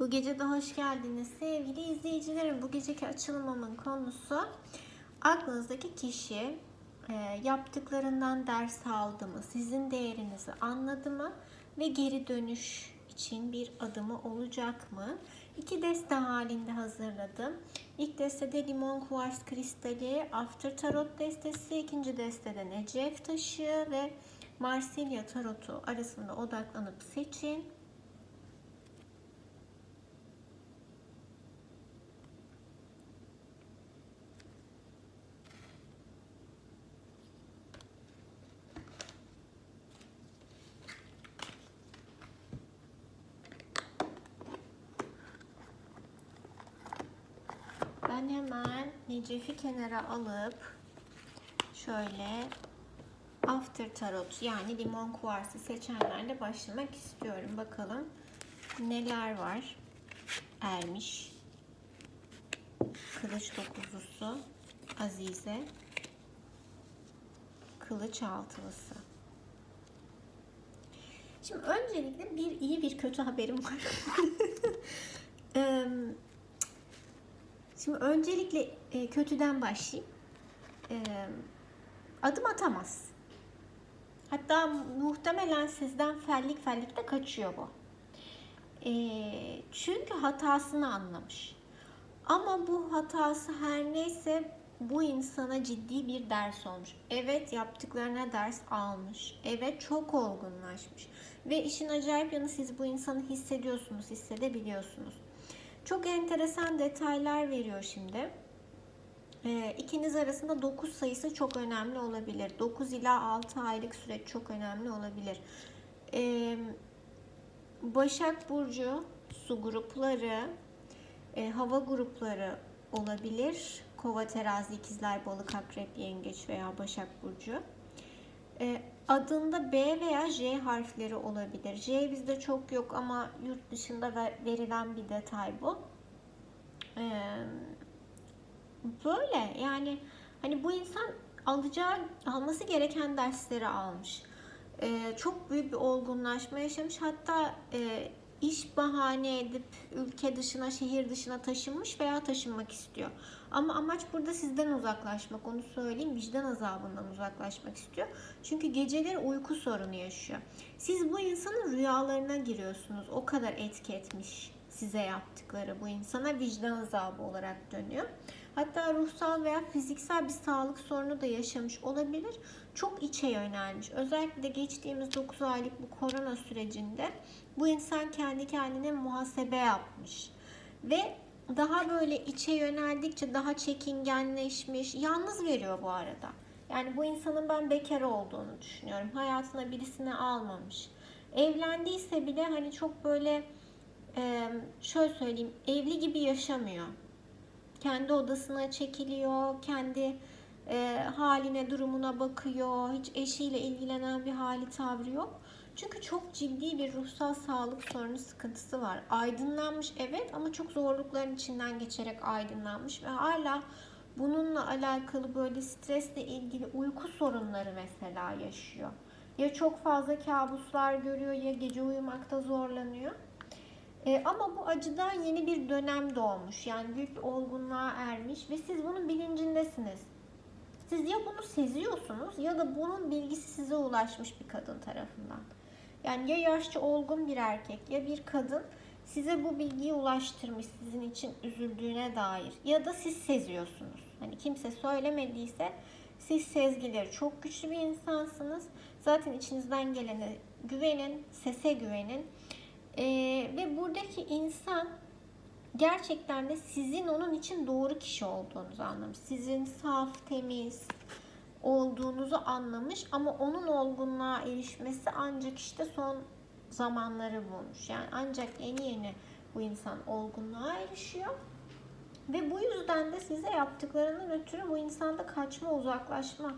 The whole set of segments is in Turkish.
Bu gece de hoş geldiniz sevgili izleyicilerim. Bu geceki açılımımın konusu aklınızdaki kişi e, yaptıklarından ders aldı mı, sizin değerinizi anladı mı ve geri dönüş için bir adımı olacak mı? İki deste halinde hazırladım. İlk destede limon kuvars kristali, after tarot destesi, ikinci destede necef taşı ve Marsilya tarotu arasında odaklanıp seçin. Ben hemen Necef'i kenara alıp şöyle After Tarot yani limon kuvarsı seçenlerle başlamak istiyorum. Bakalım neler var. Ermiş. Kılıç dokuzlusu. Azize. Kılıç altılısı. Şimdi öncelikle bir iyi bir kötü haberim var. Şimdi öncelikle e, kötüden başlayayım. E, adım atamaz. Hatta muhtemelen sizden fellik fellik de kaçıyor bu. E, çünkü hatasını anlamış. Ama bu hatası her neyse bu insana ciddi bir ders olmuş. Evet yaptıklarına ders almış. Evet çok olgunlaşmış. Ve işin acayip yanı siz bu insanı hissediyorsunuz, hissedebiliyorsunuz. Çok enteresan detaylar veriyor şimdi. Ee, ikiniz arasında 9 sayısı çok önemli olabilir. 9 ila 6 aylık süreç çok önemli olabilir. Ee, Başak Burcu, su grupları, e, hava grupları olabilir. Kova, terazi, ikizler, balık, akrep, yengeç veya Başak Burcu. E, adında B veya J harfleri olabilir. J bizde çok yok ama yurt dışında verilen bir detay bu. E, böyle yani hani bu insan alacağı alması gereken dersleri almış. E, çok büyük bir olgunlaşma yaşamış. Hatta e, iş bahane edip ülke dışına, şehir dışına taşınmış veya taşınmak istiyor. Ama amaç burada sizden uzaklaşmak. Onu söyleyeyim. Vicdan azabından uzaklaşmak istiyor. Çünkü geceleri uyku sorunu yaşıyor. Siz bu insanın rüyalarına giriyorsunuz. O kadar etki etmiş size yaptıkları bu insana vicdan azabı olarak dönüyor. Hatta ruhsal veya fiziksel bir sağlık sorunu da yaşamış olabilir. Çok içe yönelmiş. Özellikle de geçtiğimiz 9 aylık bu korona sürecinde bu insan kendi kendine muhasebe yapmış. Ve daha böyle içe yöneldikçe daha çekingenleşmiş. Yalnız veriyor bu arada. Yani bu insanın ben bekar olduğunu düşünüyorum. Hayatına birisini almamış. Evlendiyse bile hani çok böyle şöyle söyleyeyim evli gibi yaşamıyor. Kendi odasına çekiliyor, kendi e, haline, durumuna bakıyor. Hiç eşiyle ilgilenen bir hali, tavrı yok. Çünkü çok ciddi bir ruhsal sağlık sorunu sıkıntısı var. Aydınlanmış evet ama çok zorlukların içinden geçerek aydınlanmış ve hala bununla alakalı böyle stresle ilgili uyku sorunları mesela yaşıyor. Ya çok fazla kabuslar görüyor ya gece uyumakta zorlanıyor. E, ama bu acıdan yeni bir dönem doğmuş. Yani büyük bir olgunluğa ermiş ve siz bunun bilincindesiniz. Siz ya bunu seziyorsunuz ya da bunun bilgisi size ulaşmış bir kadın tarafından. Yani ya yaşça olgun bir erkek ya bir kadın size bu bilgiyi ulaştırmış sizin için üzüldüğüne dair ya da siz seziyorsunuz. Hani kimse söylemediyse siz sezgileri çok güçlü bir insansınız. Zaten içinizden gelene güvenin, sese güvenin. Ee, ve buradaki insan gerçekten de sizin onun için doğru kişi olduğunuzu anlamış. Sizin saf, temiz, olduğunuzu anlamış ama onun olgunluğa erişmesi ancak işte son zamanları bulmuş. Yani ancak yeni yeni bu insan olgunluğa erişiyor. Ve bu yüzden de size yaptıklarının ötürü bu insanda kaçma, uzaklaşma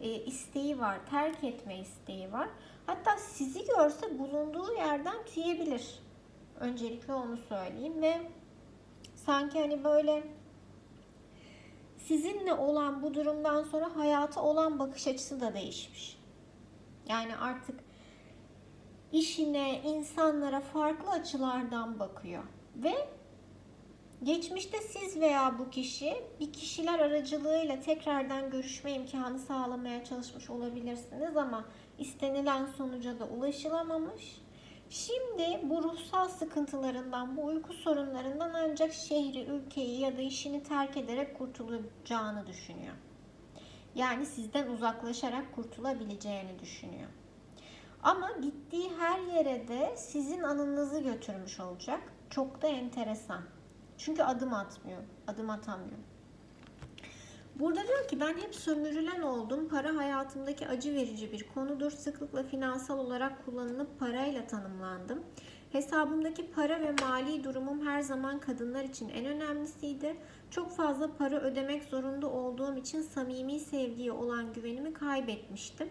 e, isteği var. Terk etme isteği var. Hatta sizi görse bulunduğu yerden tüyebilir. Öncelikle onu söyleyeyim ve sanki hani böyle sizinle olan bu durumdan sonra hayata olan bakış açısı da değişmiş. Yani artık işine, insanlara farklı açılardan bakıyor. Ve geçmişte siz veya bu kişi bir kişiler aracılığıyla tekrardan görüşme imkanı sağlamaya çalışmış olabilirsiniz ama istenilen sonuca da ulaşılamamış. Şimdi bu ruhsal sıkıntılarından, bu uyku sorunlarından ancak şehri, ülkeyi ya da işini terk ederek kurtulacağını düşünüyor. Yani sizden uzaklaşarak kurtulabileceğini düşünüyor. Ama gittiği her yere de sizin anınızı götürmüş olacak. Çok da enteresan. Çünkü adım atmıyor, adım atamıyor. Burada diyor ki ben hep sömürülen oldum. Para hayatımdaki acı verici bir konudur. Sıklıkla finansal olarak kullanılıp parayla tanımlandım. Hesabımdaki para ve mali durumum her zaman kadınlar için en önemlisiydi. Çok fazla para ödemek zorunda olduğum için samimi sevgiye olan güvenimi kaybetmiştim.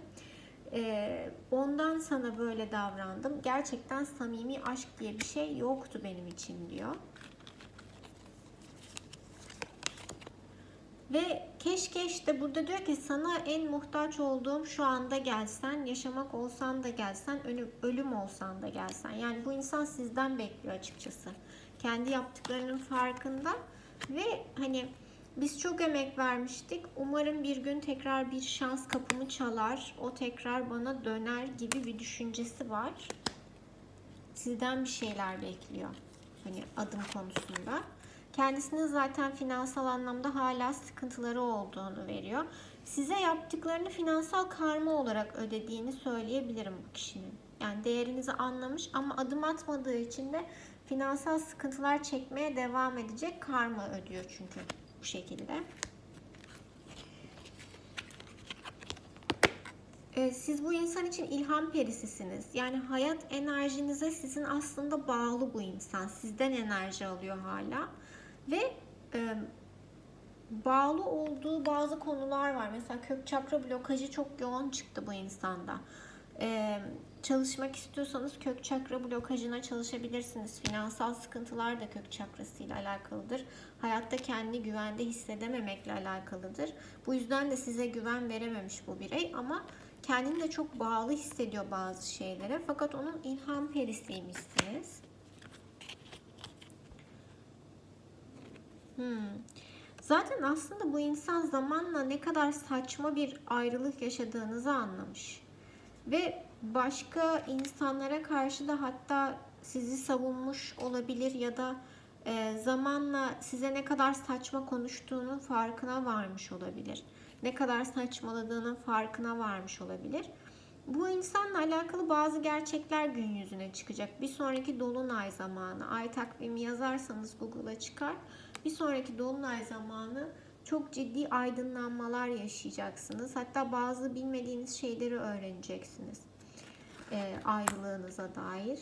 Ee, ondan sana böyle davrandım. Gerçekten samimi aşk diye bir şey yoktu benim için diyor. Ve keşke işte burada diyor ki sana en muhtaç olduğum şu anda gelsen, yaşamak olsan da gelsen, ölüm, olsan da gelsen. Yani bu insan sizden bekliyor açıkçası. Kendi yaptıklarının farkında ve hani biz çok emek vermiştik. Umarım bir gün tekrar bir şans kapımı çalar. O tekrar bana döner gibi bir düşüncesi var. Sizden bir şeyler bekliyor. Hani adım konusunda. Kendisinin zaten finansal anlamda hala sıkıntıları olduğunu veriyor. Size yaptıklarını finansal karma olarak ödediğini söyleyebilirim bu kişinin. Yani değerinizi anlamış ama adım atmadığı için de finansal sıkıntılar çekmeye devam edecek. Karma ödüyor çünkü bu şekilde. Ee, Siz bu insan için ilham perisisiniz. Yani hayat enerjinize sizin aslında bağlı bu insan. Sizden enerji alıyor hala. Ve e, bağlı olduğu bazı konular var. Mesela kök çakra blokajı çok yoğun çıktı bu insanda. E, çalışmak istiyorsanız kök çakra blokajına çalışabilirsiniz. Finansal sıkıntılar da kök çakrasıyla alakalıdır. Hayatta kendi güvende hissedememekle alakalıdır. Bu yüzden de size güven verememiş bu birey ama kendini de çok bağlı hissediyor bazı şeylere. Fakat onun ilham perisiymişsiniz. Hmm. Zaten aslında bu insan zamanla ne kadar saçma bir ayrılık yaşadığınızı anlamış. Ve başka insanlara karşı da hatta sizi savunmuş olabilir ya da e, zamanla size ne kadar saçma konuştuğunun farkına varmış olabilir. Ne kadar saçmaladığının farkına varmış olabilir. Bu insanla alakalı bazı gerçekler gün yüzüne çıkacak. Bir sonraki dolunay zamanı, ay takvimi yazarsanız Google'a çıkar. Bir sonraki dolunay zamanı çok ciddi aydınlanmalar yaşayacaksınız. Hatta bazı bilmediğiniz şeyleri öğreneceksiniz. E, ayrılığınıza dair.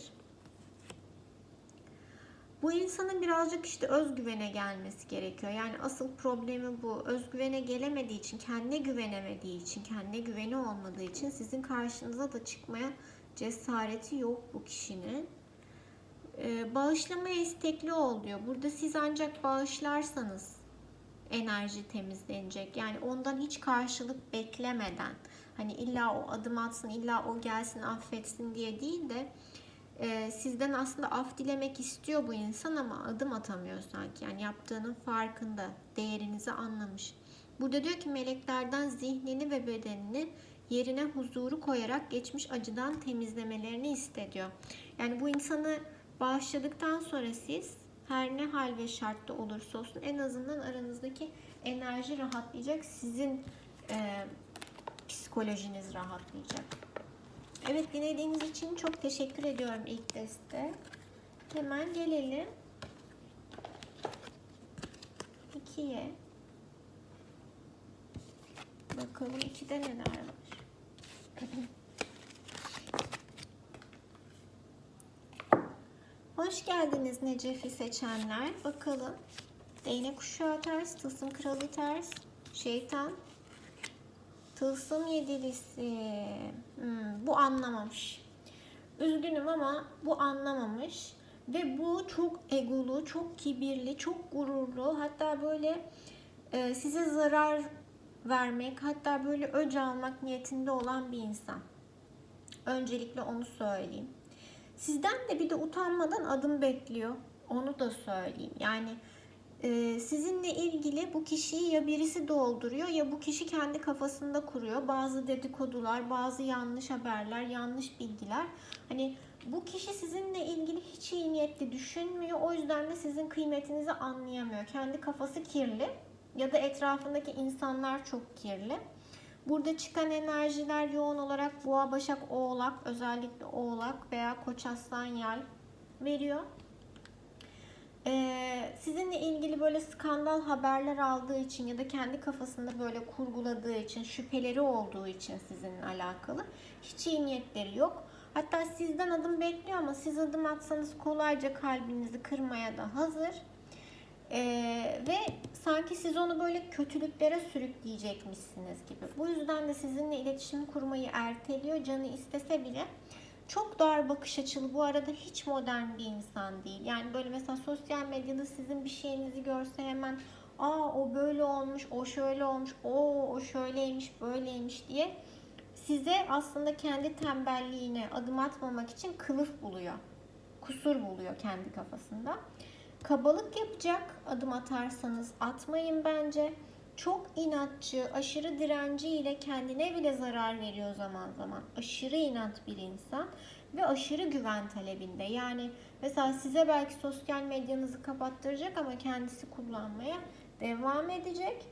Bu insanın birazcık işte özgüvene gelmesi gerekiyor. Yani asıl problemi bu. Özgüvene gelemediği için, kendine güvenemediği için, kendine güveni olmadığı için sizin karşınıza da çıkmaya cesareti yok bu kişinin. Ee, bağışlamaya istekli ol diyor. Burada siz ancak bağışlarsanız enerji temizlenecek. Yani ondan hiç karşılık beklemeden hani illa o adım atsın, illa o gelsin affetsin diye değil de e, sizden aslında af dilemek istiyor bu insan ama adım atamıyor sanki. Yani yaptığının farkında, değerinizi anlamış. Burada diyor ki meleklerden zihnini ve bedenini yerine huzuru koyarak geçmiş acıdan temizlemelerini istediyor. Yani bu insanı bağışladıktan sonra siz her ne hal ve şartta olursa olsun en azından aranızdaki enerji rahatlayacak. Sizin e, psikolojiniz rahatlayacak. Evet dinlediğiniz için çok teşekkür ediyorum ilk deste. Hemen gelelim. ikiye. Bakalım ikide neler var. Hoş geldiniz Necefi seçenler. Bakalım. Değnek kuşağı ters, tılsım kralı ters, şeytan, tılsım yedilisi. Hmm, bu anlamamış. Üzgünüm ama bu anlamamış. Ve bu çok egolu, çok kibirli, çok gururlu. Hatta böyle e, size zarar vermek, hatta böyle öc almak niyetinde olan bir insan. Öncelikle onu söyleyeyim. Sizden de bir de utanmadan adım bekliyor. Onu da söyleyeyim. Yani e, sizinle ilgili bu kişiyi ya birisi dolduruyor ya bu kişi kendi kafasında kuruyor. Bazı dedikodular, bazı yanlış haberler, yanlış bilgiler. Hani bu kişi sizinle ilgili hiç iyi niyetli düşünmüyor. O yüzden de sizin kıymetinizi anlayamıyor. Kendi kafası kirli ya da etrafındaki insanlar çok kirli. Burada çıkan enerjiler yoğun olarak boğa, başak, oğlak, özellikle oğlak veya koç, aslan, yay veriyor. Ee, sizinle ilgili böyle skandal haberler aldığı için ya da kendi kafasında böyle kurguladığı için, şüpheleri olduğu için sizinle alakalı hiç iyi niyetleri yok. Hatta sizden adım bekliyor ama siz adım atsanız kolayca kalbinizi kırmaya da hazır. Ee, ve sanki siz onu böyle kötülüklere sürükleyecekmişsiniz gibi. Bu yüzden de sizinle iletişim kurmayı erteliyor. Canı istese bile çok dar bakış açılı. Bu arada hiç modern bir insan değil. Yani böyle mesela sosyal medyada sizin bir şeyinizi görse hemen aa o böyle olmuş, o şöyle olmuş, o o şöyleymiş, böyleymiş diye size aslında kendi tembelliğine adım atmamak için kılıf buluyor. Kusur buluyor kendi kafasında. Kabalık yapacak adım atarsanız atmayın bence. Çok inatçı, aşırı direnciyle kendine bile zarar veriyor zaman zaman. Aşırı inat bir insan ve aşırı güven talebinde. Yani mesela size belki sosyal medyanızı kapattıracak ama kendisi kullanmaya devam edecek.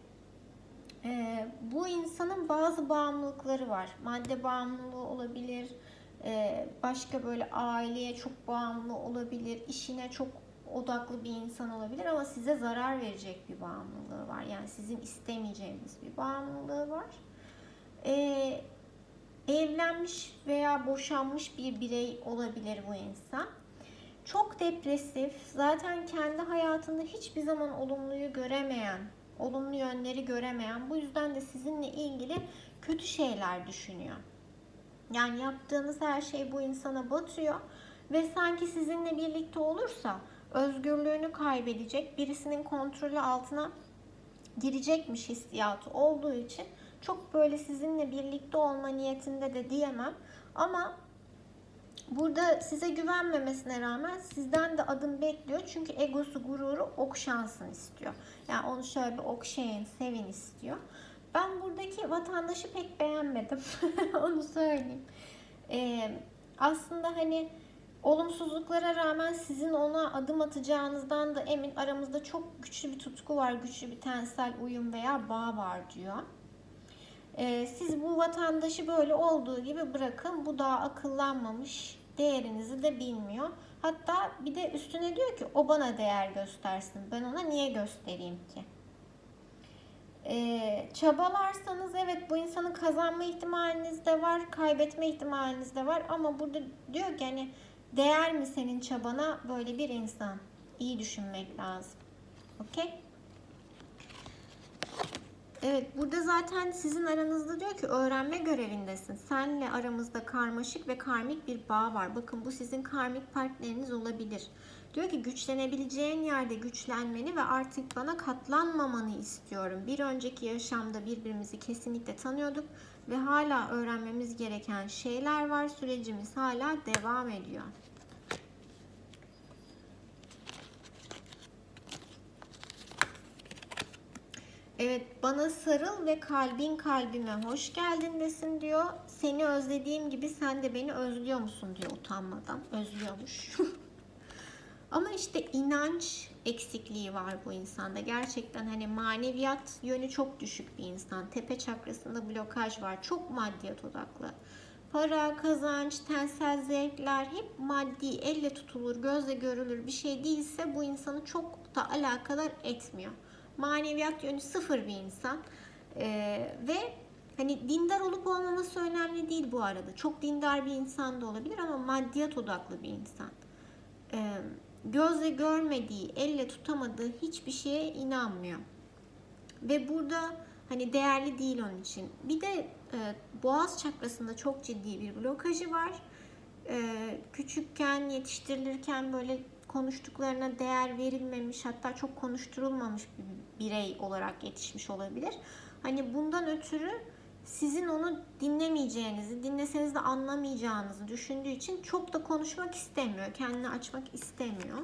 Ee, bu insanın bazı bağımlılıkları var. Madde bağımlılığı olabilir, ee, başka böyle aileye çok bağımlı olabilir, işine çok odaklı bir insan olabilir ama size zarar verecek bir bağımlılığı var. Yani sizin istemeyeceğiniz bir bağımlılığı var. Ee, evlenmiş veya boşanmış bir birey olabilir bu insan. Çok depresif, zaten kendi hayatında hiçbir zaman olumluyu göremeyen, olumlu yönleri göremeyen, bu yüzden de sizinle ilgili kötü şeyler düşünüyor. Yani yaptığınız her şey bu insana batıyor ve sanki sizinle birlikte olursa özgürlüğünü kaybedecek, birisinin kontrolü altına girecekmiş hissiyatı olduğu için çok böyle sizinle birlikte olma niyetinde de diyemem. Ama burada size güvenmemesine rağmen sizden de adım bekliyor. Çünkü egosu, gururu okşansın istiyor. Yani onu şöyle bir okşayın, sevin istiyor. Ben buradaki vatandaşı pek beğenmedim. onu söyleyeyim. Ee, aslında hani olumsuzluklara rağmen sizin ona adım atacağınızdan da emin aramızda çok güçlü bir tutku var, güçlü bir tensel uyum veya bağ var diyor. Ee, siz bu vatandaşı böyle olduğu gibi bırakın. Bu daha akıllanmamış, değerinizi de bilmiyor. Hatta bir de üstüne diyor ki o bana değer göstersin. Ben ona niye göstereyim ki? Ee, çabalarsanız evet bu insanı kazanma ihtimaliniz de var, kaybetme ihtimaliniz de var ama burada diyor ki hani değer mi senin çabana böyle bir insan? İyi düşünmek lazım. Okey? Evet burada zaten sizin aranızda diyor ki öğrenme görevindesin. Senle aramızda karmaşık ve karmik bir bağ var. Bakın bu sizin karmik partneriniz olabilir. Diyor ki güçlenebileceğin yerde güçlenmeni ve artık bana katlanmamanı istiyorum. Bir önceki yaşamda birbirimizi kesinlikle tanıyorduk ve hala öğrenmemiz gereken şeyler var. Sürecimiz hala devam ediyor. Evet bana sarıl ve kalbin kalbime hoş geldin desin diyor. Seni özlediğim gibi sen de beni özlüyor musun diyor utanmadan. Özlüyormuş. Ama işte inanç eksikliği var bu insanda. Gerçekten hani maneviyat yönü çok düşük bir insan. Tepe çakrasında blokaj var. Çok maddiyat odaklı. Para, kazanç, tensel zevkler hep maddi, elle tutulur, gözle görülür bir şey değilse bu insanı çok da alakadar etmiyor. Maneviyat yönü sıfır bir insan. Ee, ve hani dindar olup olmaması önemli değil bu arada. Çok dindar bir insan da olabilir ama maddiyat odaklı bir insan. Ee, gözle görmediği, elle tutamadığı hiçbir şeye inanmıyor. Ve burada hani değerli değil onun için. Bir de e, boğaz çakrasında çok ciddi bir blokajı var. E, küçükken, yetiştirilirken böyle konuştuklarına değer verilmemiş, hatta çok konuşturulmamış bir birey olarak yetişmiş olabilir. Hani bundan ötürü sizin onu dinlemeyeceğinizi, dinleseniz de anlamayacağınızı düşündüğü için çok da konuşmak istemiyor. Kendini açmak istemiyor.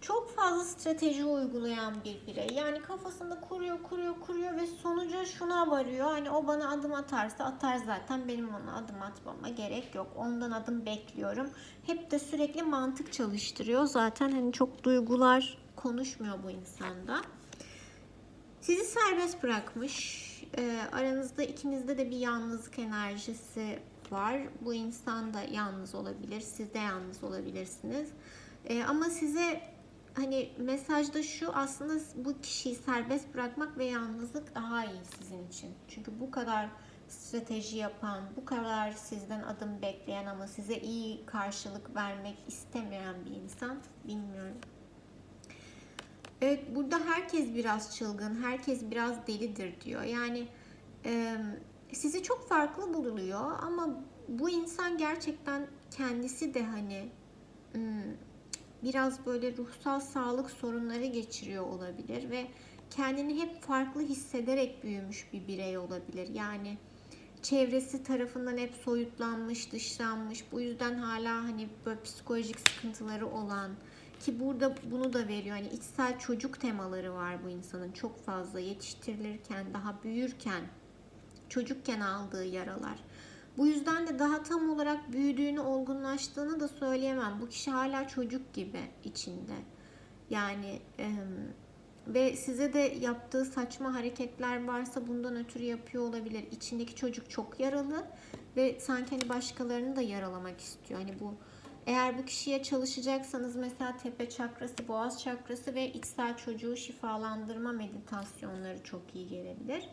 Çok fazla strateji uygulayan bir birey. Yani kafasında kuruyor, kuruyor, kuruyor ve sonuca şuna varıyor. Hani o bana adım atarsa atar zaten. Benim ona adım atmama gerek yok. Ondan adım bekliyorum. Hep de sürekli mantık çalıştırıyor. Zaten hani çok duygular konuşmuyor bu insanda. Sizi serbest bırakmış. Ee, aranızda ikinizde de bir yalnızlık enerjisi var. Bu insan da yalnız olabilir. Siz de yalnız olabilirsiniz. Ee, ama size hani mesajda şu aslında bu kişiyi serbest bırakmak ve yalnızlık daha iyi sizin için. Çünkü bu kadar strateji yapan, bu kadar sizden adım bekleyen ama size iyi karşılık vermek istemeyen bir insan bilmiyorum. Evet burada herkes biraz çılgın, herkes biraz delidir diyor. Yani e, sizi çok farklı buluyor ama bu insan gerçekten kendisi de hani hmm, biraz böyle ruhsal sağlık sorunları geçiriyor olabilir ve kendini hep farklı hissederek büyümüş bir birey olabilir. Yani çevresi tarafından hep soyutlanmış, dışlanmış. Bu yüzden hala hani böyle psikolojik sıkıntıları olan ki burada bunu da veriyor. Hani içsel çocuk temaları var bu insanın çok fazla yetiştirilirken, daha büyürken, çocukken aldığı yaralar. Bu yüzden de daha tam olarak büyüdüğünü, olgunlaştığını da söyleyemem. Bu kişi hala çocuk gibi içinde. Yani e, ve size de yaptığı saçma hareketler varsa bundan ötürü yapıyor olabilir. İçindeki çocuk çok yaralı ve sanki hani başkalarını da yaralamak istiyor. Hani bu eğer bu kişiye çalışacaksanız mesela tepe çakrası, boğaz çakrası ve içsel çocuğu şifalandırma meditasyonları çok iyi gelebilir.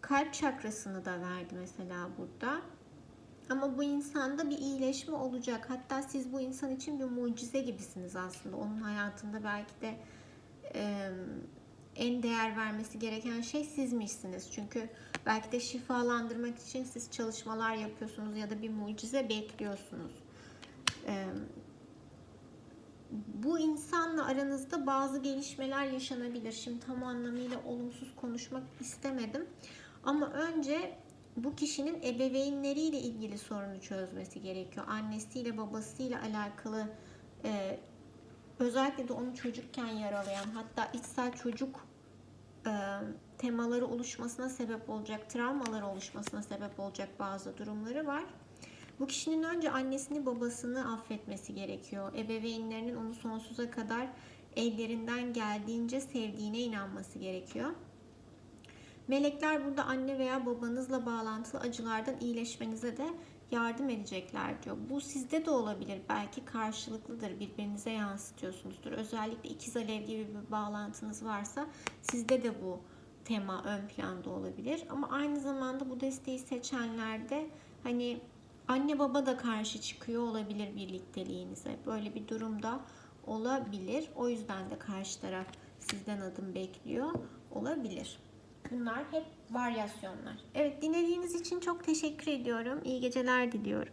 Kalp çakrasını da verdi mesela burada. Ama bu insanda bir iyileşme olacak. Hatta siz bu insan için bir mucize gibisiniz aslında. Onun hayatında belki de e, en değer vermesi gereken şey sizmişsiniz. Çünkü belki de şifalandırmak için siz çalışmalar yapıyorsunuz ya da bir mucize bekliyorsunuz. Bu insanla aranızda bazı gelişmeler yaşanabilir. Şimdi tam anlamıyla olumsuz konuşmak istemedim. Ama önce bu kişinin ebeveynleriyle ilgili sorunu çözmesi gerekiyor. Annesiyle babasıyla alakalı e, özellikle de onu çocukken yaralayan hatta içsel çocuk e, temaları oluşmasına sebep olacak, travmalar oluşmasına sebep olacak bazı durumları var. Bu kişinin önce annesini babasını affetmesi gerekiyor. Ebeveynlerinin onu sonsuza kadar ellerinden geldiğince sevdiğine inanması gerekiyor. Melekler burada anne veya babanızla bağlantılı acılardan iyileşmenize de yardım edecekler diyor. Bu sizde de olabilir. Belki karşılıklıdır. Birbirinize yansıtıyorsunuzdur. Özellikle ikiz alev gibi bir bağlantınız varsa sizde de bu tema ön planda olabilir. Ama aynı zamanda bu desteği seçenlerde hani anne baba da karşı çıkıyor olabilir birlikteliğinize. Böyle bir durumda olabilir. O yüzden de karşı taraf sizden adım bekliyor olabilir. Bunlar hep varyasyonlar. Evet dinlediğiniz için çok teşekkür ediyorum. İyi geceler diliyorum.